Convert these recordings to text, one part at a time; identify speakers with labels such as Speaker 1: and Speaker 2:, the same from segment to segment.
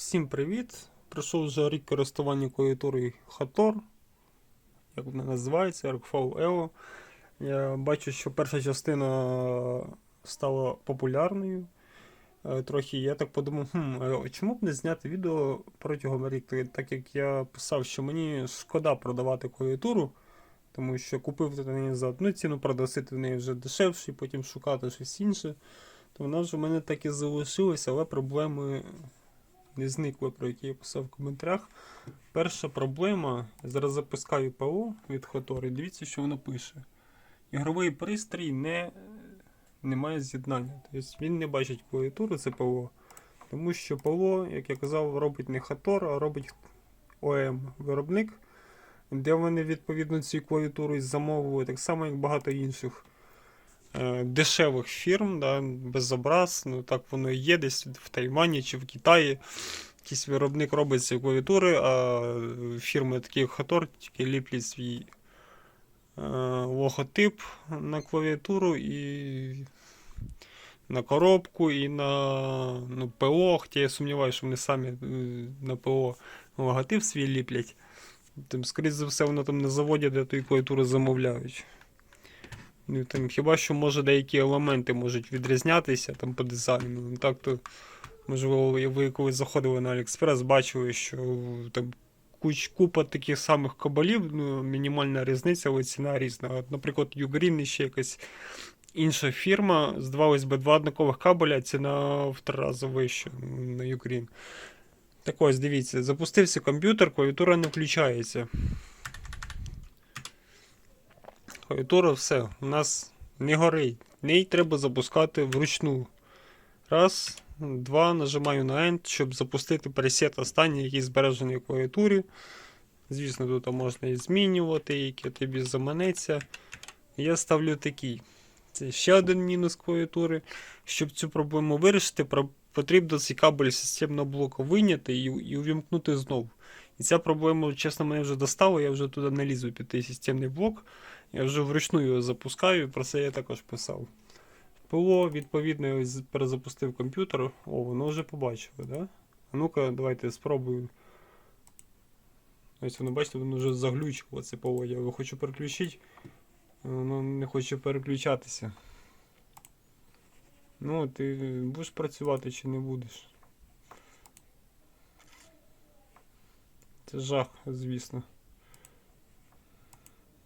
Speaker 1: Всім привіт! Пройшов вже рік користування клавіатурою Hator. Як вона називається, Rockfall Evo. Я бачу, що перша частина стала популярною. Е, Трохи я так подумав, хм, чому б не зняти відео протягом рік, так як я писав, що мені шкода продавати клавіатуру, тому що купив ти неї за одну ціну, продасити в неї вже дешевше, потім шукати щось інше. То вона ж у мене так і залишилася, але проблеми не зникли, про які я писав в коментарях. Перша проблема, зараз запускаю ПО від Хотор, і дивіться, що воно пише. Ігровий пристрій не, не має з'єднання. Тобто він не бачить клавіатуру, це ПО. Тому що ПО, як я казав, робить не Хатор, а робить ОМ виробник, де вони відповідно цю клавіатуру замовили, так само, як багато інших дешевих фірм, да, без образ, ну так воно і є десь в Тайвані чи в Китаї. Якийсь виробник робить ці клавіатури, а фірми такі Хатор тільки ліплять свій е, логотип на клавіатуру і на коробку, і на ну, ПО, хоча я сумніваюся, що вони самі е, на ПО логотип свій ліплять. Тим, скоріше за все, воно там на заводі, де тої клавіатури замовляють. Ну, там, хіба що може деякі елементи можуть відрізнятися там по дизайну. Ну, Так то, можливо, ви- коли заходили на AliExpress, бачили, що там куч, купа таких самих кабелів, ну, мінімальна різниця, але ціна різна. От, наприклад, Ugreen і ще якась інша фірма, здавалось би, два однакових кабеля, ціна в три рази вища на Ugreen. Так ось, дивіться, запустився комп'ютер, клавіатура не включається. Клавіатура все, у нас не горить. Неї треба запускати вручну. Раз, два, нажимаю на End, щоб запустити пресет останній, який збережений в клавіатурі. Звісно, тут можна і змінювати, який тобі заманеться. Я ставлю такий. Це ще один мінус клавіатури. Щоб цю проблему вирішити, потрібно цей кабель системного блоку виняти і, і увімкнути знову. І ця проблема, чесно, мене вже достала, я вже туди не лізу під той системний блок. Я вже вручну його запускаю, про це я також писав. ПО, відповідно, я перезапустив комп'ютер. О, воно вже побачило, да? А ну-ка, давайте спробую. Ось воно, бачите, воно вже заглючило це ПО. Я його хочу переключити. Воно не хоче переключатися. Ну, ти будеш працювати чи не будеш? Це жах, звісно.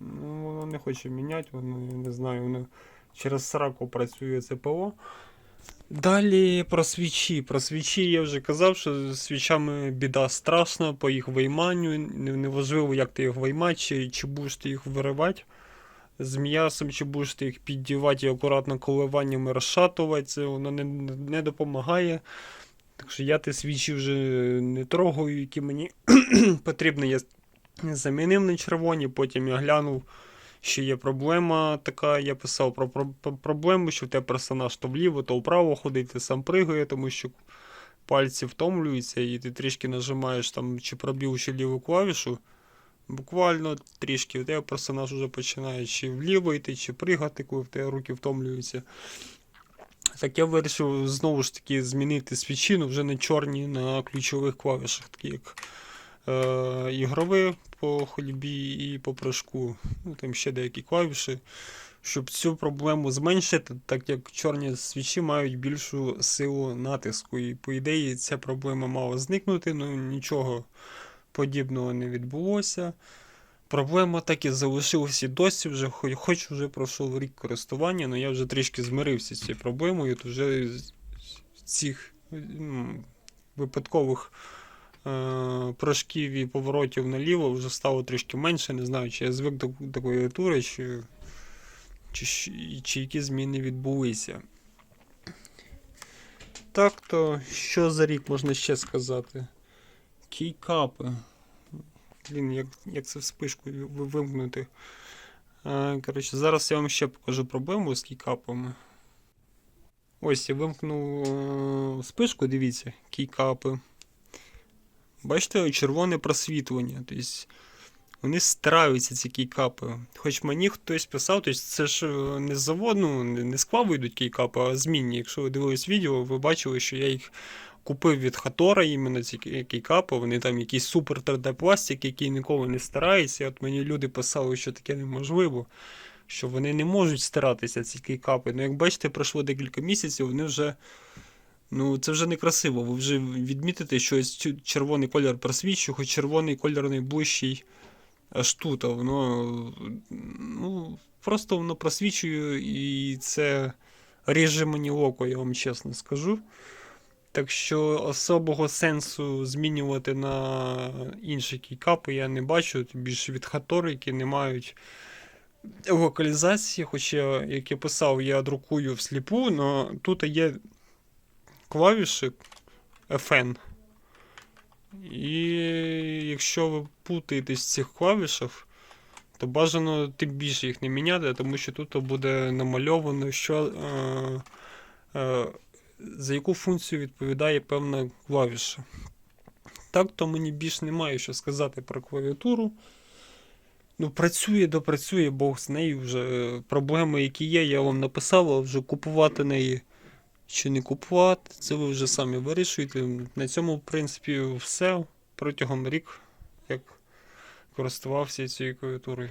Speaker 1: Ну, воно не хоче міняти, воно, я не знаю, воно через сраку працює це ПО. Далі про свічі. Про свічі я вже казав, що з свічами біда страшна по їх вийманню. Неважливо, як ти їх виймати, чи, чи будеш ти їх виривати з м'ясом, чи будеш ти їх піддівати і акуратно коливаннями розшатувати. Воно не, не допомагає. Так що я ті свічі вже не трогаю, які мені потрібні. Я замінив на червоні, потім я глянув, що є проблема така. Я писав про, про, про проблему, що в тебе персонаж то вліво, то вправо ходить, ти сам пригає, тому що пальці втомлюються, і ти трішки нажимаєш там чи пробіл, чи ліву клавішу. Буквально трішки в тебе персонаж вже починає чи вліво йти, чи пригати, коли в тебе руки втомлюються. Так я вирішив знову ж таки змінити свічину вже на чорні на ключових клавішах, такі як е, ігрові по ходьбі і по прыжку. Ну, там ще деякі клавіші. Щоб цю проблему зменшити, так як чорні свічі мають більшу силу натиску. І по ідеї ця проблема мала зникнути, ну нічого подібного не відбулося. Проблема так і залишилася і досі, вже, хоч, вже пройшов рік користування, але я вже трішки змирився з цією проблемою. То вже з цих випадкових е, прыжків і поворотів наліво вже стало трішки менше. Не знаю, чи я звик до, до клавіатури, чи, чи, чи які зміни відбулися. Так то, що за рік можна ще сказати? Кейкапи. Блін, як, як це в спишку вимкнути. Коротше, зараз я вам ще покажу проблему з кейкапами. Ось я вимкнув е, спишку, дивіться, кейкапи. Бачите, червоне просвітлення. Тобто вони стараються, ці кейкапи. Хоч мені хтось писав, тобто це ж е, не з заводу, не з клаву йдуть кейкапи, а змінні. Якщо ви дивились відео, ви бачили, що я їх купив від Хатора іменно ці кейкапи, вони там якийсь супер 3D пластик, який ніколи не старається. От мені люди писали, що таке неможливо, що вони не можуть старатися, ці кейкапи. Ну, як бачите, пройшло декілька місяців, вони вже. Ну, це вже некрасиво. Ви вже відмітите, що червоний колір просвічує, хоч червоний колір найближчий тут, воно ну, просто воно просвічує, і це ріже мені око, я вам чесно скажу. Так що особого сенсу змінювати на інші кейкапи я не бачу, більше від Хатори, які не мають локалізації. Хоча, як я писав, я друкую всліпу, але тут є клавіші FN. І якщо ви путаєтесь в цих клавішах, то бажано тим більше їх не міняти, тому що тут буде намальовано, що, е, е, за яку функцію відповідає певна клавіша. Так, то мені більш немає що сказати про клавіатуру. Ну, працює, допрацює, Бог з нею вже. Е, Проблеми, які є, я вам написав, а вже купувати неї чи не купувати, це ви вже самі вирішуєте. На цьому, в принципі, все протягом рік, як користувався цією клавіатурою.